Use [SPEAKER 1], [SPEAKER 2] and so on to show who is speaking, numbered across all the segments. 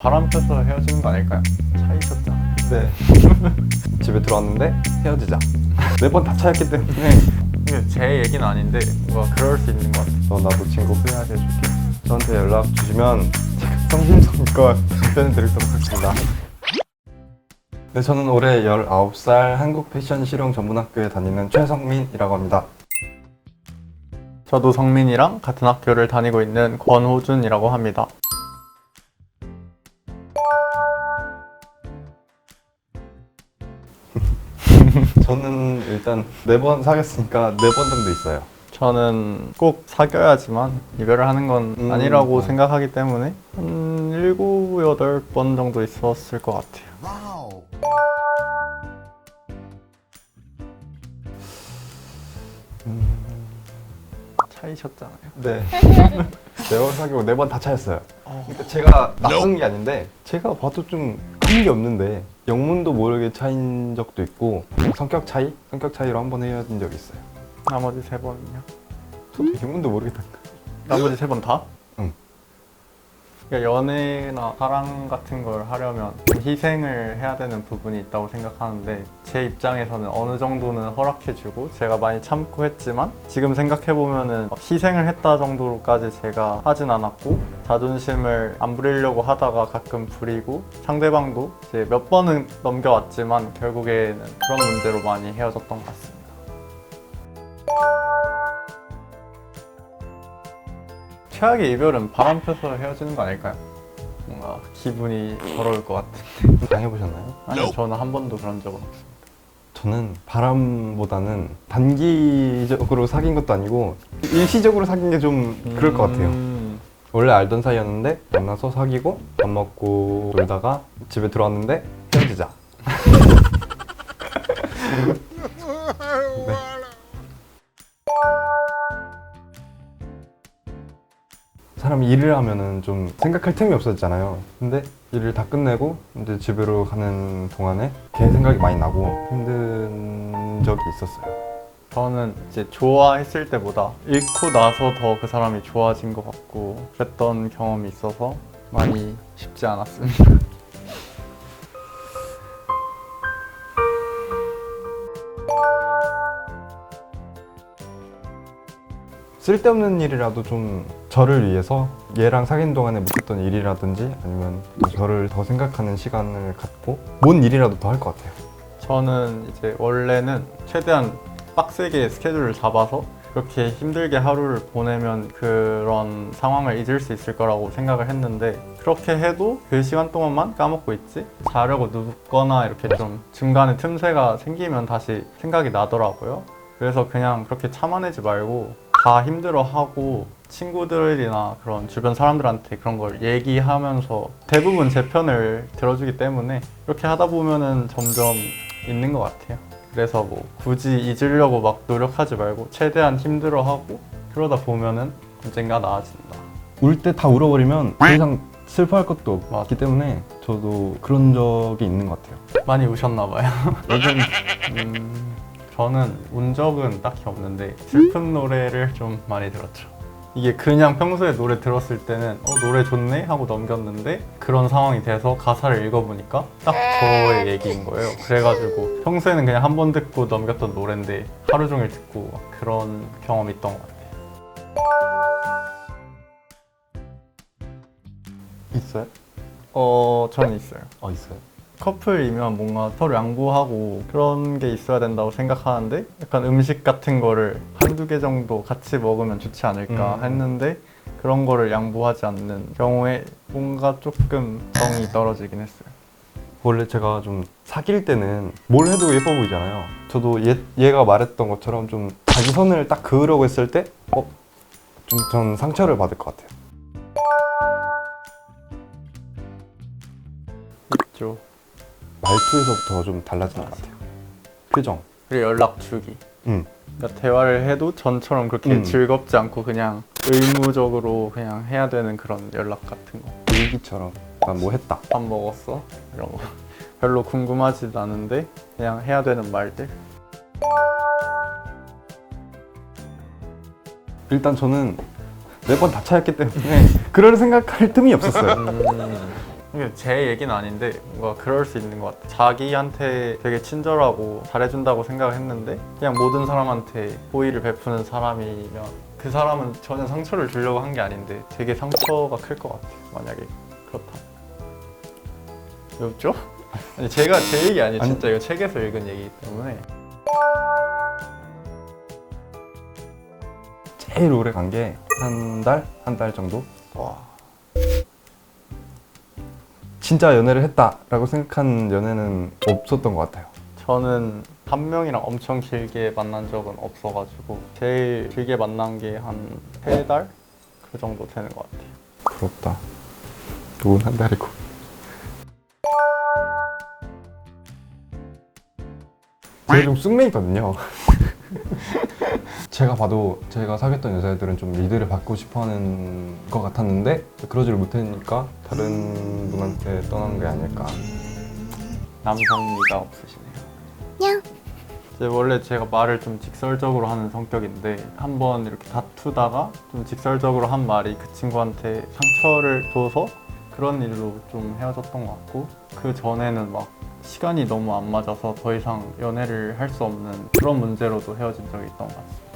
[SPEAKER 1] 바람 펴서 헤어지는 거 아닐까요? 차이셨잖아.
[SPEAKER 2] 네. 집에 들어왔는데 헤어지자. 네번다 차였기 때문에
[SPEAKER 1] 이게 제 얘기는 아닌데 뭔가 그럴 수 있는 것 같아.
[SPEAKER 2] 저 나도 친구 후회하게 해줄게. 저한테 연락 주시면 제가 성심성의껏 답변을 드리도록 하겠습니다. 네, 저는 올해 19살 한국 패션 실용 전문학교에 다니는 최성민이라고 합니다.
[SPEAKER 1] 저도 성민이랑 같은 학교를 다니고 있는 권호준이라고 합니다.
[SPEAKER 2] 일단 네 번 사귀었으니까 네 번 정도 있어요.
[SPEAKER 1] 저는 꼭 사귀어야지만 이별을 하는 건
[SPEAKER 2] 음,
[SPEAKER 1] 아니라고
[SPEAKER 2] 음.
[SPEAKER 1] 생각하기 때문에 한 일곱, 여덟 번 정도 있었을 것 같아요. 차이셨잖아요.
[SPEAKER 2] 네. 네 번 사귀고 네 번 다 차였어요. 그러니까 제가 나쁜 게 아닌데 제가 봐도 좀 큰 게 없는데 영문도 모르게 차인 적도 있고 성격 차이? 성격 차이로 한 번 헤어진 적이 있어요.
[SPEAKER 1] 나머지 세 번은요?
[SPEAKER 2] 저도 영문도 모르겠다니까.
[SPEAKER 1] 나머지 세 번 다?
[SPEAKER 2] 응.
[SPEAKER 1] 그러니까 연애나 사랑 같은 걸 하려면 좀 희생을 해야 되는 부분이 있다고 생각하는데 제 입장에서는 어느 정도는 허락해주고 제가 많이 참고 했지만 지금 생각해보면은 희생을 했다 정도로까지 제가 하진 않았고 자존심을 안 부리려고 하다가 가끔 부리고 상대방도 이제 몇 번은 넘겨왔지만 결국에는 그런 문제로 많이 헤어졌던 것 같습니다. 최악의 이별은 바람 펴서 헤어지는 거 아닐까요? 뭔가 기분이 더러울 것 같은.
[SPEAKER 2] 당해보셨나요?
[SPEAKER 1] 아니요, 저는 한 번도 그런 적은 없어요.
[SPEAKER 2] 저는 바람보다는 단기적으로 사귄 것도 아니고 일시적으로 사귄 게 좀 그럴 것 같아요.
[SPEAKER 1] 음,
[SPEAKER 2] 원래 알던 사이였는데 만나서 사귀고 밥 먹고 놀다가 집에 들어왔는데 헤어지자. 사람이 일을 하면은 좀 생각할 틈이 없었잖아요. 근데 일을 다 끝내고 이제 집으로 가는 동안에 걔 생각이 많이 나고 힘든 적이 있었어요.
[SPEAKER 1] 저는 이제 좋아했을 때보다 잃고 나서 더 그 사람이 좋아진 것 같고 그랬던 경험이 있어서 많이 쉽지 않았습니다.
[SPEAKER 2] 쓸데없는 일이라도 좀 저를 위해서 얘랑 사귄 동안에 못했던 일이라든지 아니면 또 저를 더 생각하는 시간을 갖고 뭔 일이라도 더 할 것 같아요.
[SPEAKER 1] 저는 이제 원래는 최대한 빡세게 스케줄을 잡아서 그렇게 힘들게 하루를 보내면 그런 상황을 잊을 수 있을 거라고 생각을 했는데 그렇게 해도 그 시간 동안만 까먹고 있지 자려고 눕거나 이렇게 좀 중간에 틈새가 생기면 다시 생각이 나더라고요 그래서 그냥 그렇게 참아내지 말고 다 힘들어하고 친구들이나 그런 주변 사람들한테 그런 걸 얘기하면서 대부분 제 편을 들어주기 때문에 그렇게 하다 보면은 점점 있는 것 같아요. 그래서 뭐 굳이 잊으려고 막 노력하지 말고 최대한 힘들어하고 그러다 보면은 언젠가 나아진다.
[SPEAKER 2] 울 때 다 울어버리면 더 이상 슬퍼할 것도 없기 때문에 저도 그런 적이 있는 것 같아요.
[SPEAKER 1] 많이 우셨나 봐요. 요즘 음, 저는 운 적은 딱히 없는데 슬픈 노래를 좀 많이 들었죠. 이게 그냥 평소에 노래 들었을 때는 어 노래 좋네 하고 넘겼는데 그런 상황이 돼서 가사를 읽어보니까 딱 저의 얘기인 거예요. 그래가지고 평소에는 그냥 한 번 듣고 넘겼던 노래인데 하루 종일 듣고 막 그런 경험이 있던 것 같아요.
[SPEAKER 2] 있어요?
[SPEAKER 1] 어 저는 있어요.
[SPEAKER 2] 어 있어요.
[SPEAKER 1] 커플이면 뭔가 서로 양보하고 그런 게 있어야 된다고 생각하는데 약간 음식 같은 거를 한두 개 정도 같이 먹으면 좋지 않을까
[SPEAKER 2] 음.
[SPEAKER 1] 했는데 그런 거를 양보하지 않는 경우에 뭔가 조금 정이 떨어지긴 했어요.
[SPEAKER 2] 원래 제가 좀 사귈 때는 뭘 해도 예뻐 보이잖아요. 저도 얘, 얘가 말했던 것처럼 좀 자기 선을 딱 그으려고 했을 때, 어? 좀 전 상처를 받을 것 같아요.
[SPEAKER 1] 있죠.
[SPEAKER 2] 말투에서부터 좀 달라지는 것 같아요. 표정.
[SPEAKER 1] 그리고 연락 주기.
[SPEAKER 2] 응.
[SPEAKER 1] 그러니까 대화를 해도 전처럼 그렇게
[SPEAKER 2] 음.
[SPEAKER 1] 즐겁지 않고 그냥 의무적으로 그냥 해야 되는 그런 연락 같은 거.
[SPEAKER 2] 일기처럼. 난 뭐 했다.
[SPEAKER 1] 밥 먹었어? 이런 거. 별로 궁금하지도 않은데 그냥 해야 되는 말들.
[SPEAKER 2] 일단 저는 네번다 차였기 때문에 그럴 생각할 틈이 없었어요.
[SPEAKER 1] 음, 이게 제 얘기는 아닌데 뭔가 그럴 수 있는 것 같아. 자기한테 되게 친절하고 잘해준다고 생각했는데 그냥 모든 사람한테 호의를 베푸는 사람이면 그 사람은 전혀 상처를 주려고 한 게 아닌데 되게 상처가 클 것 같아. 만약에 그렇다. 왜 웃죠? 아니 제가 제 얘기 아니에요.
[SPEAKER 2] 아니.
[SPEAKER 1] 진짜 이거 책에서 읽은 얘기이기 때문에
[SPEAKER 2] 제일 오래 간 게 한 달? 한 달 정도?
[SPEAKER 1] 와
[SPEAKER 2] 진짜 연애를 했다라고 생각한 연애는 없었던 것 같아요.
[SPEAKER 1] 저는 한 명이랑 엄청 길게 만난 적은 없어가지고 제일 길게 만난 게 한 세 달? 그 정도 되는 것 같아요.
[SPEAKER 2] 부럽다. 누군 한 달이고. 제가 좀 쑥맥이거든요. 제가 봐도 제가 사귀었던 여자애들은 좀 리드를 받고 싶어하는 것 같았는데 그러지를 못했으니까 다른 분한테 떠난 게 아닐까.
[SPEAKER 1] 남성미가 없으시네요. 이제 원래 제가 말을 좀 직설적으로 하는 성격인데 한번 이렇게 다투다가 좀 직설적으로 한 말이 그 친구한테 상처를 줘서 그런 일로 좀 헤어졌던 것 같고 그 전에는 막 시간이 너무 안 맞아서 더 이상 연애를 할 수 없는 그런 문제로도 헤어진 적이 있던 것 같습니다.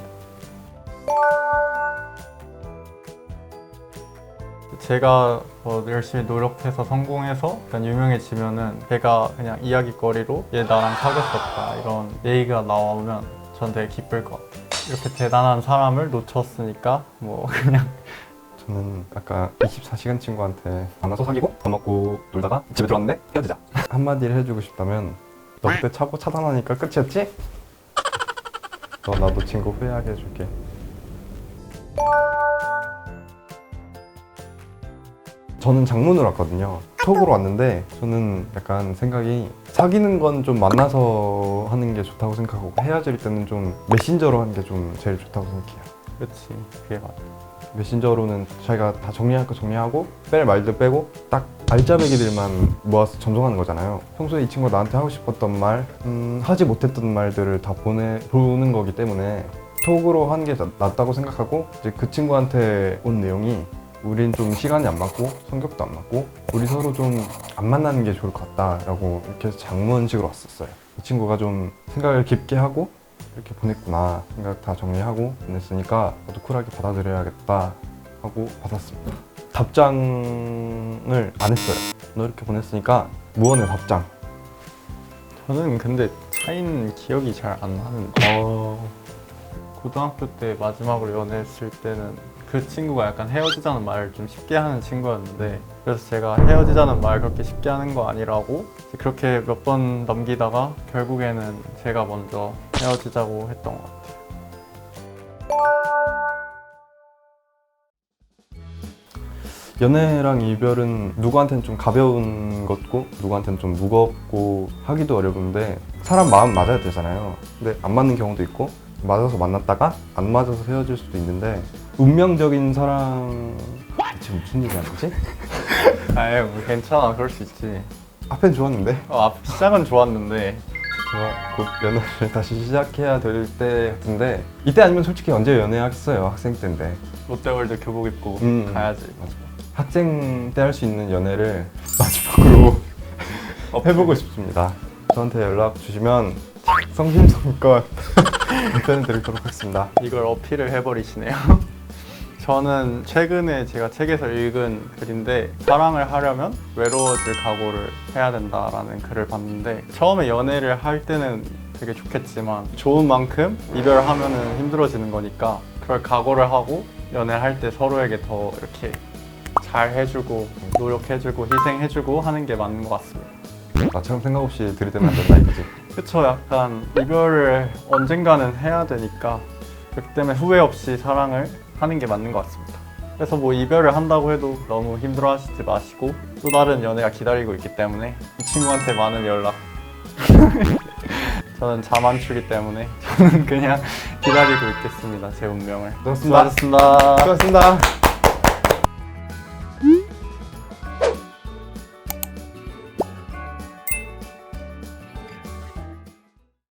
[SPEAKER 1] 제가 더 열심히 노력해서 성공해서 약간 유명해지면은 제가 그냥 이야기거리로 얘 나랑 사귀었었다 이런 얘기가 나오면 전 되게 기쁠 것 같아요. 이렇게 대단한 사람을 놓쳤으니까 뭐 그냥
[SPEAKER 2] 저는 아까 24시간 친구한테 만나서 사귀고 밥 먹고 놀다가 집에 들어왔는데 헤어지자 한마디를 해주고 싶다면 너 그때 차고 차단하니까 끝이었지? 너 나도 친구 후회하게 해줄게 저는 장문으로 왔거든요 톡으로 왔는데 저는 약간 생각이 사귀는 건 좀 만나서 하는 게 좋다고 생각하고 헤어질 때는 좀 메신저로 하는 게 좀 제일 좋다고 생각해요
[SPEAKER 1] 그렇지 그게 맞아.
[SPEAKER 2] 메신저로는 자기가 다 정리할 거 정리하고 뺄 말들 빼고 딱 알짜배기들만 모아서 전송하는 거잖아요. 평소에 이 친구가 나한테 하고 싶었던 말, 음, 하지 못했던 말들을 다 보내 보는 거기 때문에 톡으로 하는 게 낫- 낫다고 생각하고 이제 그 친구한테 온 내용이 우린 좀 시간이 안 맞고 성격도 안 맞고 우리 서로 좀 안 만나는 게 좋을 것 같다라고 이렇게 장문식으로 왔었어요. 이 친구가 좀 생각을 깊게 하고 이렇게 보냈구나 생각 다 정리하고 보냈으니까 나도 쿨하게 받아들여야겠다 하고 받았습니다. 답장을 안 했어요. 너 이렇게 보냈으니까 무언의 답장?
[SPEAKER 1] 저는 근데 차인 기억이 잘 안 나는데.
[SPEAKER 2] 어...
[SPEAKER 1] 고등학교 때 마지막으로 연애했을 때는 그 친구가 약간 헤어지자는 말을 좀 쉽게 하는 친구였는데 그래서 제가 헤어지자는 말 그렇게 쉽게 하는 거 아니라고 그렇게 몇 번 넘기다가 결국에는 제가 먼저 헤어지자고 했던 것 같아요.
[SPEAKER 2] 연애랑 이별은 누구한테는 좀 가벼운 것고 누구한테는 좀 무겁고 하기도 어려운데 사람 마음 맞아야 되잖아요 근데 안 맞는 경우도 있고 맞아서 만났다가 안 맞아서 헤어질 수도 있는데 운명적인 사랑 지금 무슨 얘기 하는 거지?
[SPEAKER 1] 아예 뭐 괜찮아 그럴 수 있지.
[SPEAKER 2] 앞엔 좋았는데
[SPEAKER 1] 어, 앞 시작은 좋았는데
[SPEAKER 2] 제가 곧 연애를 다시 시작해야 될 때 같은데 이때 아니면 솔직히 언제 연애하겠어요 학생 때인데
[SPEAKER 1] 롯데월드 교복 입고
[SPEAKER 2] 음.
[SPEAKER 1] 가야지.
[SPEAKER 2] 맞아. 학생 때 할 수 있는 연애를 마지막으로 해보고 싶습니다 저한테 연락 주시면 성심성의껏 답변을 드리도록 하겠습니다
[SPEAKER 1] 이걸 어필을 해버리시네요. 저는 최근에 제가 책에서 읽은 글인데 사랑을 하려면 외로워질 각오를 해야 된다라는 글을 봤는데 처음에 연애를 할 때는 되게 좋겠지만 좋은 만큼 이별하면은 힘들어지는 거니까 그걸 각오를 하고 연애할 때 서로에게 더 이렇게 잘 해주고 노력해주고 희생해주고 하는 게 맞는 것 같습니다.
[SPEAKER 2] 나처럼 생각 없이 들이대면 안 된다 이거지.
[SPEAKER 1] 그쵸 약간 이별을 언젠가는 해야 되니까 그렇기 때문에 후회 없이 사랑을 하는 게 맞는 것 같습니다. 그래서 뭐 이별을 한다고 해도 너무 힘들어 하시지 마시고 또 다른 연애가 기다리고 있기 때문에 이 친구한테 많은 연락. 저는 자만추기 때문에 저는 그냥 기다리고 있겠습니다 제 운명을. 수고하셨습니다.
[SPEAKER 2] 수고하셨습니다